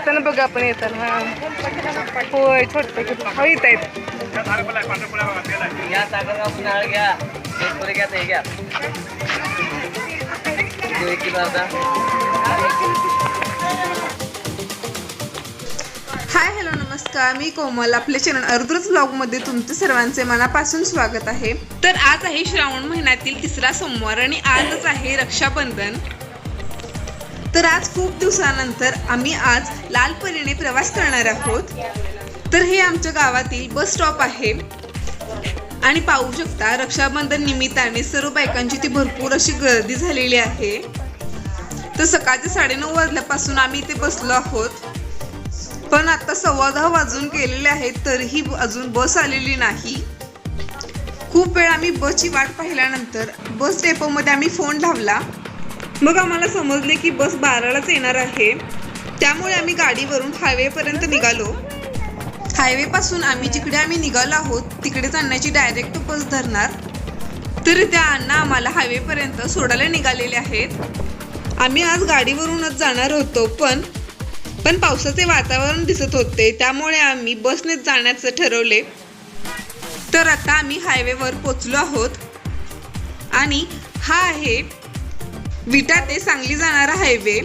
येताना बघा आपण येताना. हा होय छोटे हो येत आहेत. हाय हॅलो नमस्कार. मी कोमल आपल्या चॅनल अर्ध्रच ब्लॉगमध्ये तुमचे सर्वांचे मनापासून स्वागत आहे. तर आज आहे श्रावण महिन्यातील तिसरा सोमवार आणि आजच आहे रक्षाबंधन. तर आज खूप दिवसानंतर आम्ही आज लालपरीने प्रवास करणार आहोत. तर हे आमच्या गावातील बस स्टॉप आहे. आणि पाहू शकता रक्षाबंधन निमित्ताने सर्व बायकांची ती भरपूर अशी गर्दी झालेली आहे. तर सकाळचे साडेनऊ वाजल्यापासून आम्ही इथे बसलो आहोत. पण आता सव्वा दहा वाजून गेलेले आहेत तरीही अजून बस आलेली नाही. खूप वेळ आम्ही बसची वाट पाहिल्यानंतर बस डेपोमध्ये आम्ही फोन लावला. मग आम्हाला समजले की बस बारालाच येणार आहे. त्यामुळे आम्ही गाडीवरून हायवेपर्यंत निघालो. हायवे पासून आम्ही जिकडे आम्ही निघालो आहोत तिकडे जाण्याची डायरेक्ट बस धरणार. तरी त्या अण्णा आम्हाला हायवेपर्यंत सोडायला निघालेले आहेत. आम्ही आज गाडीवरूनच जाणार होतो पण पण पावसाचे वातावरण दिसत होते त्यामुळे आम्ही बसनेच जाण्याचं ठरवले. तर आता आम्ही हायवेवर पोचलो आहोत. आणि हा आहे विटा ते सांगली जाणारा हायवे.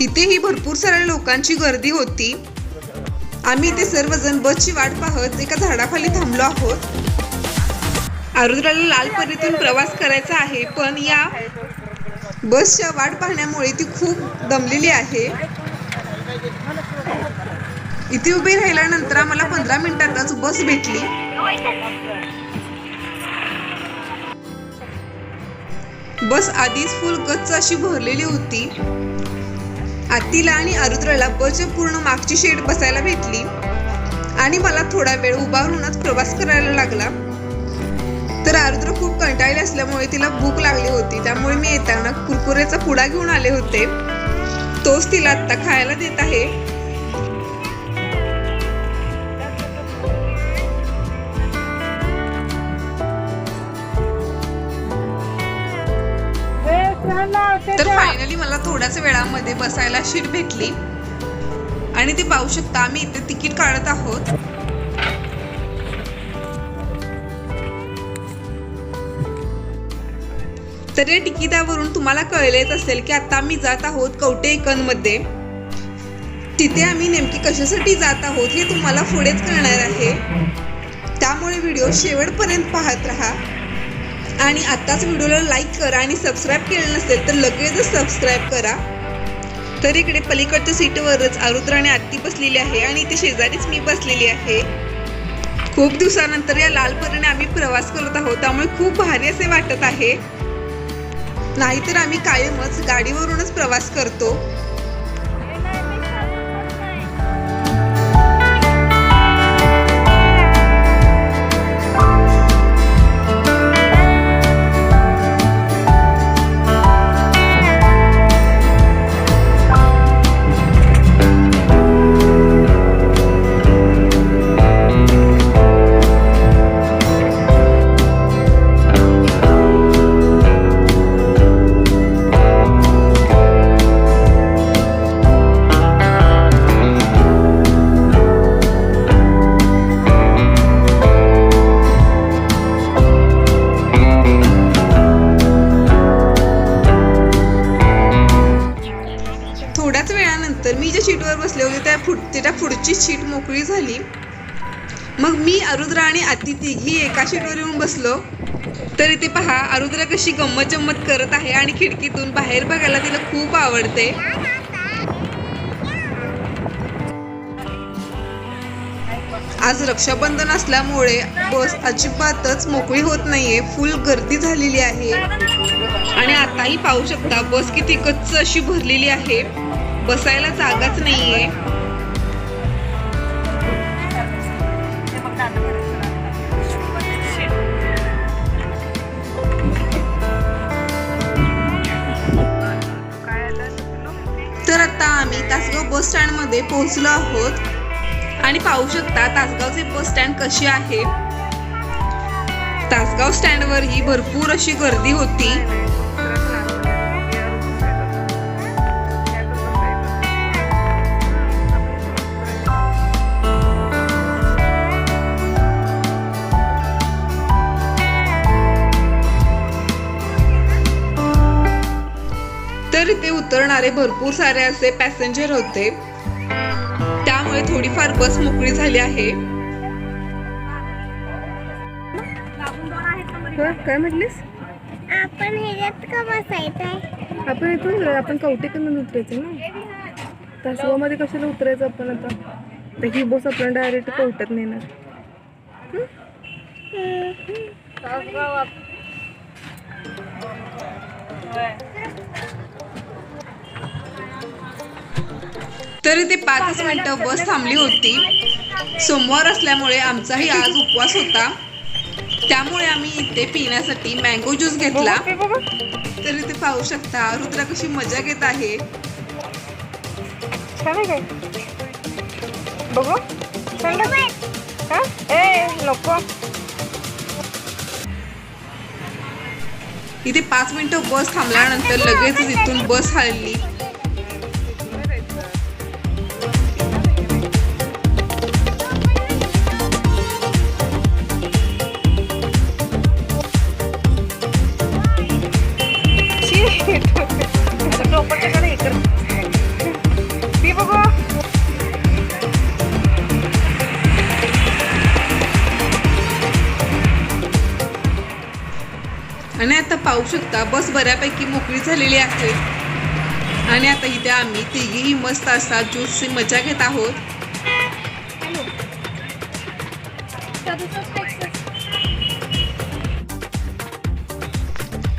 इथेही भरपूर साऱ्या लोकांची गर्दी होती. आम्ही इथे सर्वजण बसची वाट पाहत एका झाडाखाली थांबलो आहोत. आरुद्राला लाल परीतून प्रवास करायचा आहे पण या बसच्या वाट पाहण्यामुळे ती खूप दमलेली आहे. इथे उभी राहिल्यानंतर आम्हाला पंधरा मिनिटातच बस भेटली. बस आधीच फुल गच्च अशी भरलेली होती. आतीला आणि आरुद्राला बसच्या पूर्ण मागची शेड बसायला भेटली. आणि मला थोडा वेळ उभारूनच प्रवास करायला लागला. तर आरुद्र खूप कंटाळले असल्यामुळे तिला भूक लागली होती. त्यामुळे मी येताना कुरकुरेचा पुडा घेऊन आले होते. तोच तिला आत्ता खायला देत आहे. थोड्याच वेळामध्ये बसायला शीट भेटली. आणि ती पाहू शकता आम्ही इथे तिकीट काढत आहोत. तर या तिकिटावरून तुम्हाला कळलेच असेल की आता आम्ही जात आहोत कवटे मध्ये तिथे आम्ही नेमकी कशासाठी जात आहोत हे तुम्हाला पुढेच कळणार आहे. त्यामुळे व्हिडिओ शेवटपर्यंत पाहत राहा. आणि आत्ताच व्हिडिओला लाईक करा आणि सबस्क्राईब केलं नसेल तर लगेचच सबस्क्राईब करा. तर इकडे पलीकडच्या सीटवरच आरुद्र आणि आत्ती बसलेली आहे आणि इथे शेजारीच मी बसलेली आहे. खूप दिवसानंतर या लालपरीने आम्ही प्रवास करत आहोत त्यामुळे खूप भारी असे वाटत आहे. नाहीतर आम्ही कायमच गाडीवरूनच प्रवास करतो. त्या पुढ त्याच्या पुढची शीट मोकळी झाली. मग मी अरुद्र आणि अतिथी तिघी एका शीटवर येऊन बसलो. तर इथे पहा आरुद्र कशी गंमत जम्मत करत आहे आणि खिडकीतून बाहेर बघायला तिला खूप आवडते. आज रक्षाबंधन असल्यामुळे बस अजिबातच मोकळी होत नाहीये. फुल गर्दी झालेली आहे. आणि आताही पाहू शकता बस किती गच्च अशी भरलेली आहे. बसायला जागाच नाहीये. आम्ही तासगाव बस स्टँडमध्ये पोहोचलो आहोत. आणि पाहू शकता तासगावचे बस स्टँड कसे आहे. तासगाव स्टँडवर ही भरपूर अशी गर्दी होती. उतरणारे भरपूर सारे असे पॅसेंजर होते. त्यामुळे थोडीफार बस मोकळी झाली आहे. काय म्हटलीस? आपण ह्याच्यात का बसायचंय? आपण इथून आपण कवटेकडून उतरायचं ना? तासगावमध्ये कशाला उतरायचं आपण आता? तर ही बस आपल्याला डायरेक्ट कवट्यात नेणार. तरी ते पाचच मिनिटं बस थांबली होती. सोमवार असल्यामुळे आमचाही आज उपवास होता. त्यामुळे आम्ही इथे पिण्यासाठी मँगो ज्यूस घेतला. तरी ते पाहू शकता रुद्रा कशी मजा घेत आहे. बघू. हा? नको. इथे पाच मिनिटं बस थांबल्यानंतर लगेच इथून बस हलली. आता पाहू शकता बस बऱ्यापैकी मोकळी झालेली आहे. आणि आता इथे आम्ही तिघीही मस्त असा ज्यूसची मजा घेत आहोत.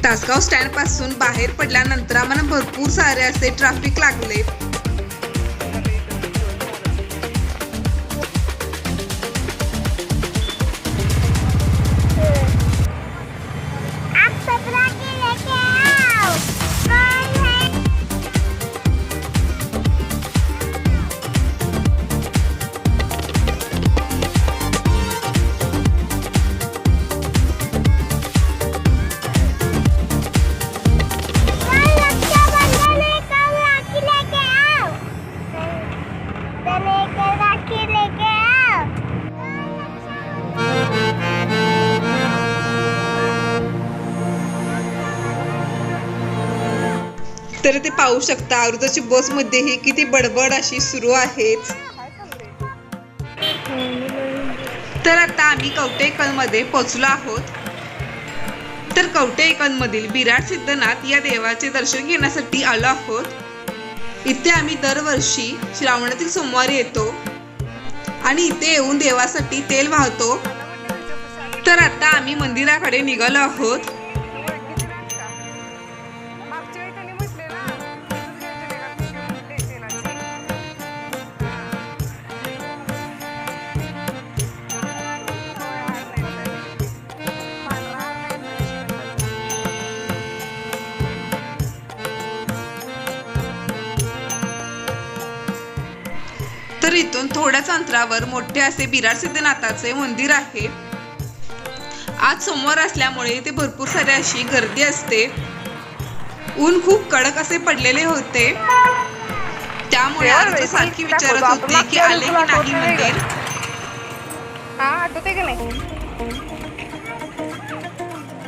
तासगाव स्टँडपासून बाहेर पडल्यानंतर आम्हाला भरपूर सारे असे ट्रॅफिक लागले. लेके तर ते पाहू शकता अरुदाची बसमध्येही किती बडबड अशी सुरू आहेच तर आता आम्ही कवटेकलमध्ये पोहोचलो आहोत. तर कवटेकलमधील बिराट सिद्धनाथ या देवाचे दर्शन घेण्यासाठी आलो आहोत. इथे आम्ही दरवर्षी श्रावणातील सोमवारी येतो. आणि इथे येऊन देवासाठी तेल वाहतो. तर आता आम्ही मंदिराकडे निघालो आहोत. तर इथून थोड्याच अंतरावर मोठे असे बिराड सिद्धनाथाचे मंदिर आहे. आज सोमवार असल्यामुळे इथे भरपूर सारी अशी गर्दी असते. ऊन खूप कडक असे पडलेले होते. त्यामुळे वेळ सारखी. विचारत होती की आले की नाही मंदिर? हा आठवते का नाही?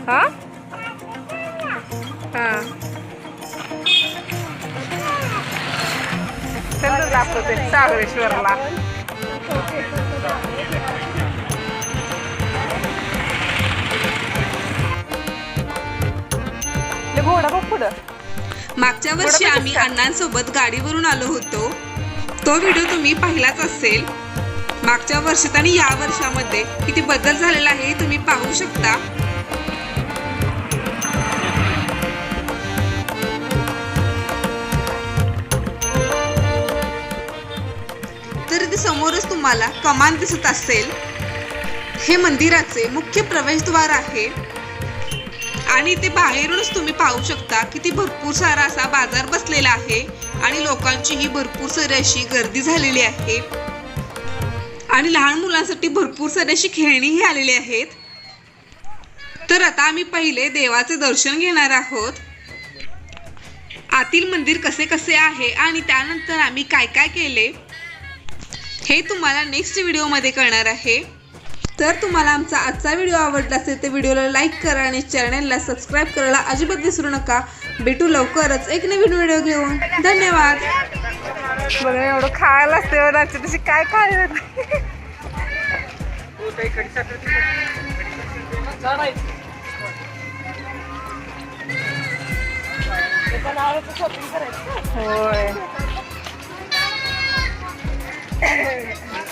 हा? हा. चल दाखवते सागरेश्वरला ले घोडा बघ पुढं. मागच्या वर्षी आम्ही. अण्णांसोबत गाडीवरून आलो होतो. तो व्हिडिओ तुम्ही पाहिलाच असेल. मागच्या वर्षात आणि या वर्षामध्ये किती बदल झालेला आहे तुम्ही पाहू शकता. तुम्हाला कमान दिसत असेल. हे मंदिराचे मुख्य प्रवेशद्वार आहे. आणि इथे बाहेरूनच तुम्ही पाहू शकता की ती भरपूर सारा असा बाजार बसलेला आहे आणि लोकांची ही भरपूर सारी अशी गर्दी झालेली आहे. आणि लहान मुलांसाठी भरपूर सारी अशी खेळणीही आलेली आहेत. तर आता आम्ही पहिले देवाचे दर्शन घेणार आहोत. आतील मंदिर कसे कसे आहे आणि त्यानंतर आम्ही काय काय केले? हे तुम्हाला नेक्स्ट व्हिडिओमध्ये कळणार आहे. तर तुम्हाला आमचा आजचा व्हिडिओ आवडला असेल तर व्हिडिओला लाईक करा आणि चॅनलला सबस्क्राईब करायला अजिबात विसरू नका. भेटू लवकरच एक नवीन व्हिडिओ घेऊन. धन्यवाद. एवढं खायला असते तशी काय खाय होय. Hey!